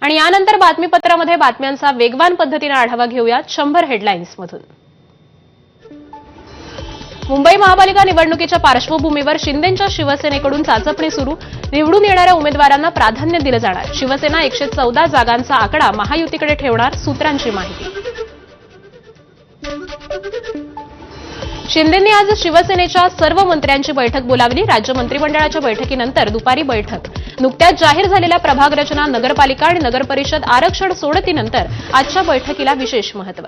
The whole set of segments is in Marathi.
आणि यानंतर बातमीपत्रामध्ये बातम्यांचा वेगवान पद्धतीने आढावा घेऊयात शंभर हेडलाईन्समधून. मुंबई महापालिका निवडणुकीच्या पार्श्वभूमीवर शिंदेच्या शिवसेनेकडून चाचपणी सुरू. निवडून येणाऱ्या उमेदवारांना प्राधान्य दिलं जाणार. शिवसेना एकशे चौदा जागांचा आकडा महायुतीकडे ठेवणार सूत्रांची माहिती. शिंदेंनी आज शिवसेनेच्या सर्व मंत्र्यांची बैठक बोलावली. राज्य मंत्रिमंडळाच्या बैठकीनंतर दुपारी बैठक. नुकत्याच जाहीर झालेल्या प्रभाग रचना नगरपालिका आणि नगरपरिषद आरक्षण सोडतीनंतर आजच्या बैठकीला विशेष महत्त्व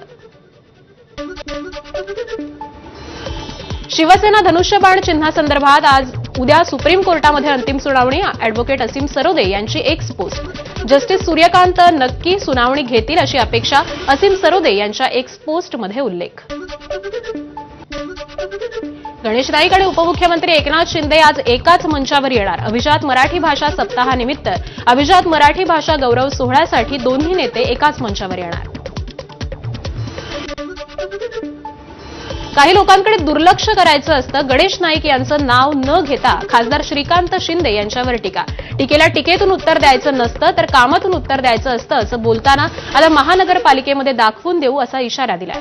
शिवसेना धनुष्यबाण चिन्हासंदर्भात आज उद्या सुप्रीम कोर्टामध्ये अंतिम सुनावणी. अॅडव्होकेट असीम सरोदे यांची एक्स पोस्ट जस्टिस सूर्यकांत नक्की सुनावणी घेतील अशी अपेक्षा असीम सरोदे यांच्या एक्स पोस्टमध्ये उल्लेख. गणेश नाईक आणि उपमुख्यमंत्री एकनाथ शिंदे आज एकाच मंचावर येणार. अभिजात मराठी भाषा सप्ताहानिमित्त अभिजात मराठी भाषा गौरव सोहळ्यासाठी दोन्ही नेते एकाच मंचावर येणार. काही लोकांकडे दुर्लक्ष करायचं असतं. गणेश नाईक यांचं नाव न घेता खासदार श्रीकांत शिंदे यांच्यावर टीका. टीकेला टीकेतून उत्तर द्यायचं नसतं तर कामातून उत्तर द्यायचं असतं असं बोलताना आता महानगरपालिकेमध्ये दाखवून देऊ असा इशारा दिलाय.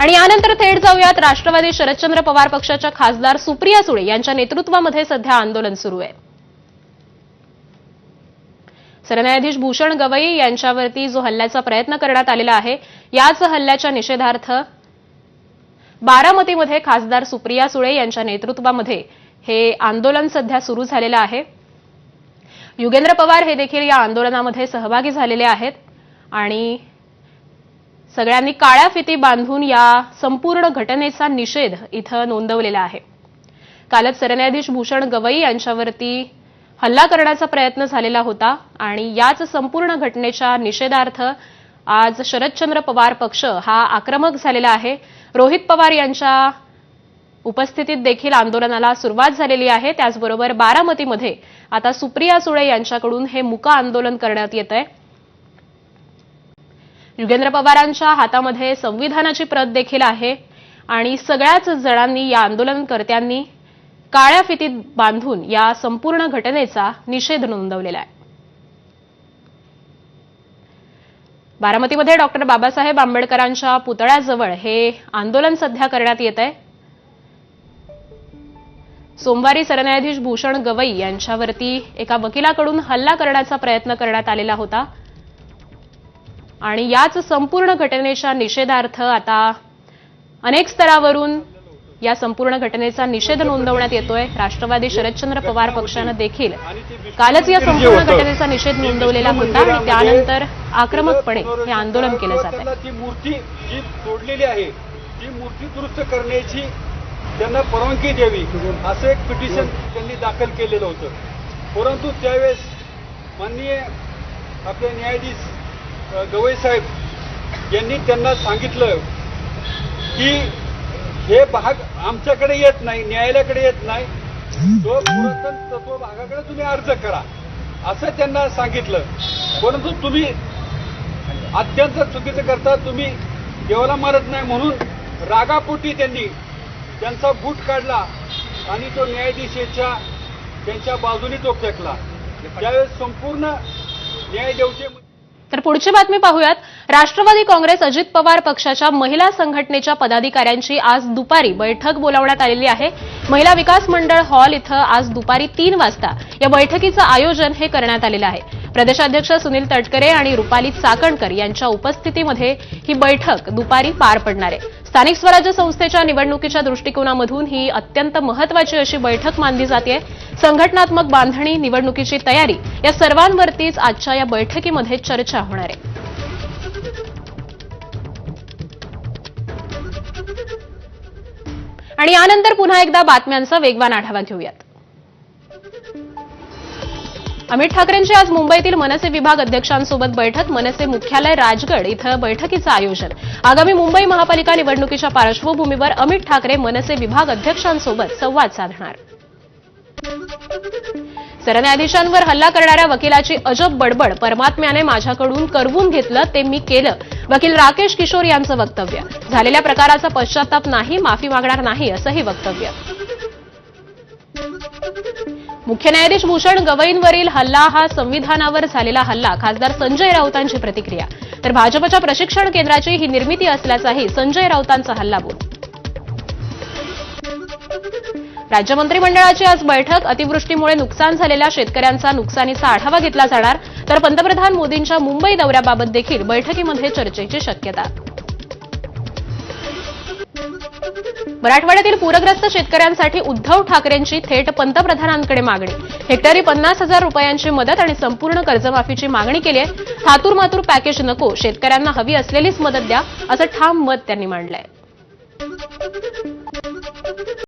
आणि यानंतर थेट जाऊयात. राष्ट्रवादी शरदचंद्र पवार पक्षाच्या खासदार सुप्रिया सुळे यांच्या नेतृत्वामध्ये सध्या आंदोलन सुरू आहे. सरन्यायाधीश भूषण गवई यांच्यावरती जो हल्ल्याचा प्रयत्न करण्यात आलेला आहे याच हल्ल्याच्या निषेधार्थ बारामतीमध्ये खासदार सुप्रिया सुळे यांच्या नेतृत्वामध्ये हे आंदोलन सध्या सुरू झालेलं आहे. युगेंद्र पवार हे देखील या आंदोलनामध्ये सहभागी झालेले आहेत आणि सगळ्यांनी काळ्या फिती बांधून या संपूर्ण घटनेचा निषेध इथं नोंदवलेला आहे. कालच सरन्यायाधीश भूषण गवई यांच्यावरती हल्ला करण्याचा प्रयत्न झालेला होता आणि याच संपूर्ण घटनेच्या निषेधार्थ आज शरदचंद्र पवार पक्ष हा आक्रमक झालेला आहे. रोहित पवार यांच्या उपस्थितीत देखील आंदोलनाला सुरुवात झालेली आहे. त्याचबरोबर बारामतीमध्ये आता सुप्रिया सुळे यांच्याकडून हे मुका आंदोलन करण्यात येत आहे युगेंद्र पवारांच्या हातामध्ये संविधानाची प्रत देखील आहे. आणि सगळ्याच जणांनी या आंदोलनकर्त्यांनी काळ्या फितीत बांधून या संपूर्ण घटनेचा निषेध नोंदवलेला आहे. बारामतीमध्ये डॉक्टर बाबासाहेब आंबेडकरांच्या पुतळ्याजवळ हे आंदोलन सध्या करण्यात येत आहे. सोमवारी सरन्यायाधीश भूषण गवई यांच्यावरती एका वकिलाकडून हल्ला करण्याचा प्रयत्न करण्यात आलेला होता. आणि याच संपूर्ण घटनेच्या निषेधार्थ आता अनेक स्तरावरून या संपूर्ण घटनेचा निषेध नोंदवण्यात येतोय. राष्ट्रवादी शरदचंद्र पवार पक्षानं देखील कालच या संपूर्ण घटनेचा निषेध नोंदवलेला होता आणि त्यानंतर आक्रमकपणे हे आंदोलन केलं जात आहे ती मूर्ती जी तोडलेली आहे ती मूर्ती दुरुस्त करण्याची त्यांना परवानगी द्यावी असं एक पिटिशन त्यांनी दाखल केलेलं होतं. परंतु त्यावेळेस माननीय आपले न्यायाधीश गवई साहेब यांनी त्यांना सांगितलं की हे भाग आमच्याकडे येत नाही न्यायालयाकडे येत नाही. तो पुरातन तत्व भागाकडे तुम्ही अर्ज करा असं त्यांना सांगितलं. परंतु तुम्ही अत्यंत चुकीचं करता तुम्ही देवाला मारत नाही म्हणून रागापोटी त्यांनी त्यांचा बूट काढला आणि तो न्यायाधीशेच्या त्यांच्या बाजूने तो फेकला. त्यावेळेस संपूर्ण न्याय न्यायदेवते तर पुढची बातमी पाहूयात. राष्ट्रवादी काँग्रेस अजित पवार पक्षाच्या महिला संघटनेच्या पदाधिकाऱ्यांची आज दुपारी बैठक बोलावण्यात आलेली आहे. महिला विकास मंडळ हॉल इथं आज दुपारी तीन वाजता या बैठकीचं आयोजन हे करण्यात आलेलं आहे. प्रदेशाध्यक्ष सुनील तटकरे आणि रुपाली चाकणकर यांच्या उपस्थितीमध्ये ही बैठक दुपारी पार पडणार आहे. स्थानिक स्वराज्य संस्थेच्या निवडणुकीच्या दृष्टिकोनामधून ही अत्यंत महत्वाची अशी बैठक मानली जाते संघटनात्मक बांधणी निवडणुकीची तयारी या सर्वांवरतीच आजच्या या बैठकीमध्ये चर्चा होणार आहे. आणि यानंतर पुन्हा एकदा बातम्यांचा वेगवान आढावा घेऊयात. अमित ठाकरेंची आज मुंबईतील मनसे विभाग अध्यक्षांसोबत बैठक. मनसे मुख्यालय राजगड इथं बैठकीचं आयोजन. आगामी मुंबई महापालिका निवडणुकीच्या पार्श्वभूमीवर अमित ठाकरे मनसे विभाग अध्यक्षांसोबत संवाद साधणार. सरन्यायाधीशांवर हल्ला करणाऱ्या वकिलाची अजब बडबड. परमात्म्याने माझ्याकडून करवून घेतलं ते मी केलं. वकील राकेश किशोर यांचं वक्तव्य. झालेल्या प्रकाराचा पश्चाताप नाही माफी मागणार नाही असंही वक्तव्य. मुख्य न्यायाधीश भूषण गवईंवरील हल्ला हा संविधानावर झालेला हल्ला खासदार संजय राऊतांची प्रतिक्रिया. तर भाजपच्या प्रशिक्षण केंद्राची ही निर्मिती असल्याचाही संजय राऊतांचा हल्लाबोल राज्य मंत्रिमंडळाची आज बैठक अतिवृष्टीमुळे नुकसान झालेल्या शेतकऱ्यांचा नुकसानीचा आढावा घेतला जाणार तर पंतप्रधान मोदींच्या मुंबई दौऱ्याबाबत देखील बैठकीमध्ये चर्चेची शक्यता. मराठवाड्यातील पूरग्रस्त शेतकऱ्यांसाठी उद्धव ठाकरेंची थेट पंतप्रधानांकडे मागणी. हेक्टरी पन्नास हजार रुपयांची मदत आणि संपूर्ण कर्जमाफीची मागणी केली आहे. थातूर मातूर पॅकेज नको शेतकऱ्यांना हवी असलेलीच मदत द्या असं ठाम मत त्यांनी मांडलंय.